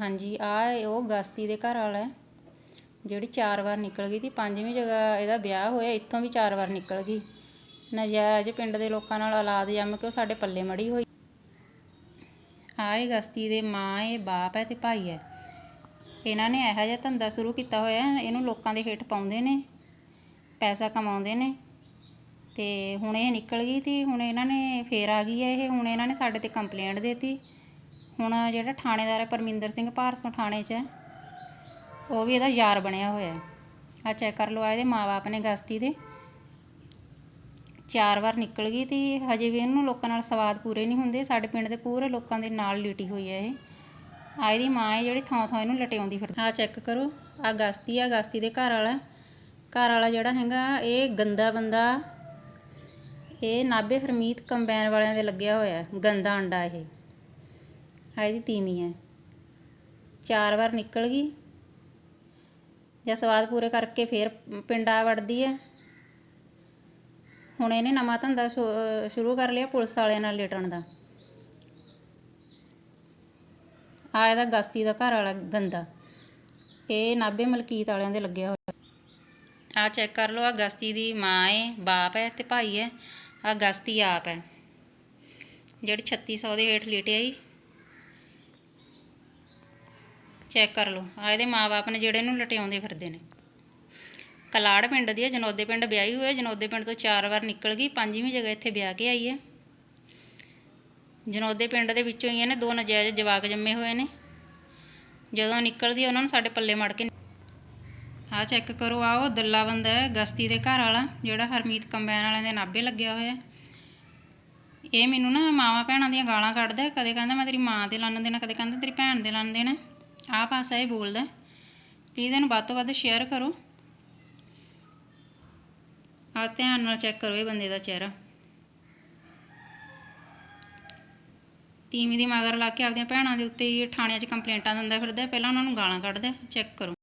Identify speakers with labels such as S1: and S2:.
S1: ਹਾਂਜੀ, ਆਹ ਉਹ ਗਸਤੀ ਦੇ ਘਰ ਵਾਲਾ ਹੈ। ਜਿਹੜੀ ਚਾਰ ਵਾਰ ਨਿਕਲ ਗਈ ਤੀ, ਪੰਜਵੀਂ ਜਗ੍ਹਾ ਇਹਦਾ ਵਿਆਹ ਹੋਇਆ, ਇੱਥੋਂ ਵੀ ਚਾਰ ਵਾਰ ਨਿਕਲ ਗਈ। ਨਜਾਇਜ਼ ਪਿੰਡ ਦੇ ਲੋਕਾਂ ਨਾਲ ਔਲਾਦ ਜੰਮ ਕੇ ਉਹ ਸਾਡੇ ਪੱਲੇ ਮੜੀ ਹੋਈ। ਆ ਗਸਤੀ ਦੇ ਮਾਂ, ਇਹ ਬਾਪ ਹੈ ਤੇ ਭਾਈ ਹੈ। ਇਹਨਾਂ ਨੇ ਇਹੋ ਜਿਹਾ ਧੰਦਾ ਸ਼ੁਰੂ ਕੀਤਾ ਹੋਇਆ, ਇਹਨੂੰ ਲੋਕਾਂ ਦੇ ਹੇਠ ਪਾਉਂਦੇ ਨੇ, ਪੈਸਾ ਕਮਾਉਂਦੇ ਨੇ। ਤੇ ਹੁਣ ਇਹ ਨਿਕਲ ਗਈ ਤੀ, ਹੁਣ ਇਹਨਾਂ ਨੇ ਫੇਰ ਆ ਗਈ ਹੈ ਇਹ, ਹੁਣ ਇਹਨਾਂ ਨੇ ਸਾਡੇ ਤੇ ਕੰਪਲੇਂਟ ਦੇਤੀ। ਹੁਣ ਜਿਹੜਾ ਥਾਣੇਦਾਰ ਹੈ ਪਰਮਿੰਦਰ ਸਿੰਘ ਭਾਰਸੋਂ ਥਾਣੇ 'ਚ ਹੈ, ਉਹ ਵੀ ਇਹਦਾ ਯਾਰ ਬਣਿਆ ਹੋਇਆ ਹੈ। ਆ ਚੈੱਕ ਕਰ ਲਓ ਆ ਇਹਦੇ ਮਾਪੇ ਨੇ ਗਸਤੀ ਦੇ। ਚਾਰ ਵਾਰ ਨਿਕਲ ਗਈ ਤੇ ਹਜੇ ਵੀ ਇਹਨੂੰ ਲੋਕਾਂ ਨਾਲ ਸਵਾਦ ਪੂਰੇ ਨਹੀਂ ਹੁੰਦੇ। ਸਾਡੇ ਪਿੰਡ ਦੇ ਪੂਰੇ ਲੋਕਾਂ ਦੇ ਨਾਲ ਲਿਟੀ ਹੋਈ ਹੈ ਇਹ। ਆ ਇਹਦੀ ਮਾਂ ਹੈ ਜਿਹੜੀ ਥਾਂ ਥਾਂ ਇਹਨੂੰ ਲਟਿਆਉਂਦੀ ਫਿਰਦੀ। ਆ ਚੈੱਕ ਕਰੋ ਆ ਗਸਤੀ ਆ, ਗਸਤੀ ਦੇ ਘਰ ਵਾਲਾ। ਘਰ ਵਾਲਾ ਜਿਹੜਾ ਹੈਗਾ, ਇਹ ਗੰਦਾ ਬੰਦਾ, ਇਹ ਨਾਭੇ ਹਰਮੀਤ ਕੰਬਾਈਨ ਵਾਲਿਆਂ ਦੇ ਲੱਗਿਆ ਹੋਇਆ ਗੰਦਾ ਅੰਡਾ ਇਹ। ਆ ਇਹਦੀ ਤੀਵੀਂ ਹੈ। ਚਾਰ ਵਾਰ ਨਿਕਲ ਗਈ। ਜਾਂ ਸਵਾਦ ਪੂਰੇ ਕਰਕੇ ਫਿਰ ਪਿੰਡ ਆ ਵੜਦੀ ਹੈ। ਹੁਣ ਇਹਨੇ ਨਵਾਂ ਧੰਦਾ ਸ਼ੁਰੂ ਕਰ ਲਿਆ ਪੁਲਿਸ ਵਾਲਿਆਂ ਨਾਲ ਲੇਟਣ ਦਾ। ਆ ਇਹਦਾ ਗਸਤੀ ਦਾ ਘਰ ਵਾਲਾ ਗੰਦਾ ਇਹ ਨਾਭੇ ਮਲਕੀਤ ਵਾਲਿਆਂ ਦੇ ਲੱਗਿਆ ਹੋਇਆ। ਆ ਚੈੱਕ ਕਰ ਲਓ, ਆ ਗਸਤੀ ਦੀ ਮਾਂ ਹੈ, ਬਾਪ ਹੈ ਤੇ ਭਾਈ ਹੈ। ਆ ਗਸਤੀ ਆਪ ਹੈ। ਜਿਹੜੀ 3600 ਦੇ ਹੇਠ ਲੇਟਿਆ ਜੀ ਚੈੱਕ ਕਰ ਲਓ। ਆ ਇਹਦੇ ਮਾਪੇ ਨੇ ਜਿਹੜੇ ਇਹਨੂੰ ਲਟਿਆਉਂਦੇ ਫਿਰਦੇ ਨੇ। ਕਲਾੜ ਪਿੰਡ ਦੀ ਹੈ ਜਨੋਦੇ ਪਿੰਡ ਵਿਆਹੀ ਹੋਈ ਹੈ ਜਨੋਦੇ ਪਿੰਡ ਤੋਂ ਚਾਰ ਵਾਰ ਨਿਕਲ ਗਈ, ਪੰਜਵੀਂ ਜਗ੍ਹਾ ਇੱਥੇ ਵਿਆਹ ਕੇ ਆਈ ਹੈ ਜਨੋਦੇ ਪਿੰਡ ਦੇ ਵਿੱਚੋਂ ਹੀ ਇਹਨੇ ਦੋ ਨਜਾਇਜ਼ ਜਵਾਕ ਜੰਮੇ ਹੋਏ ਨੇ। ਜਦੋਂ ਨਿਕਲਦੀ ਉਹਨਾਂ ਨੂੰ ਸਾਡੇ ਪੱਲੇ ਮੜ ਕੇ ਆ ਚੈੱਕ ਕਰੋ ਆ ਉਹ ਦੱਲਾ ਬੰਦਾ ਹੈ, ਗਸਤੀ ਦੇ ਘਰ ਵਾਲਾ, ਜਿਹੜਾ ਹਰਮੀਤ ਕੰਬਾਈਨ ਵਾਲਿਆਂ ਦੇ ਨਾਭੇ ਲੱਗਿਆ ਹੋਇਆ ਇਹ ਮੈਨੂੰ ਨਾ ਮਾਵਾਂ ਭੈਣਾਂ ਦੀਆਂ ਗਾਲਾਂ ਕੱਢਦਾ ਕਦੇ ਕਹਿੰਦਾ ਮੈਂ ਤੇਰੀ ਮਾਂ ਦੇ ਲੰਨ ਦੇਣਾ, ਕਦੇ ਕਹਿੰਦਾ ਤੇਰੀ ਭੈਣ ਦੇ ਲੰਨ ਦੇਣਾ। ਆਹ ਪਾਸਾ ਇਹ ਬੋਲਦਾ ਪਲੀਜ਼ ਇਹਨੂੰ ਵੱਧ ਤੋਂ ਵੱਧ ਸ਼ੇਅਰ ਕਰੋ। ਆ ਧਿਆਨ ਨਾਲ ਚੈੱਕ ਕਰੋ ਇਹ ਬੰਦੇ ਦਾ ਚਿਹਰਾ। ਤੀਵੀਂ ਦੀ ਮਗਰ ਲਾ ਕੇ ਆਪਦੀਆਂ ਭੈਣਾਂ ਦੇ ਉੱਤੇ ਹੀ ਇਹ ਥਾਣਿਆਂ 'ਚ ਕੰਪਲੇਂਟਾਂ ਦਿੰਦਾ ਫਿਰਦਾ ਪਹਿਲਾਂ ਉਹਨਾਂ ਨੂੰ ਗਾਲਾਂ ਕੱਢਦਾ ਚੈੱਕ ਕਰੋ।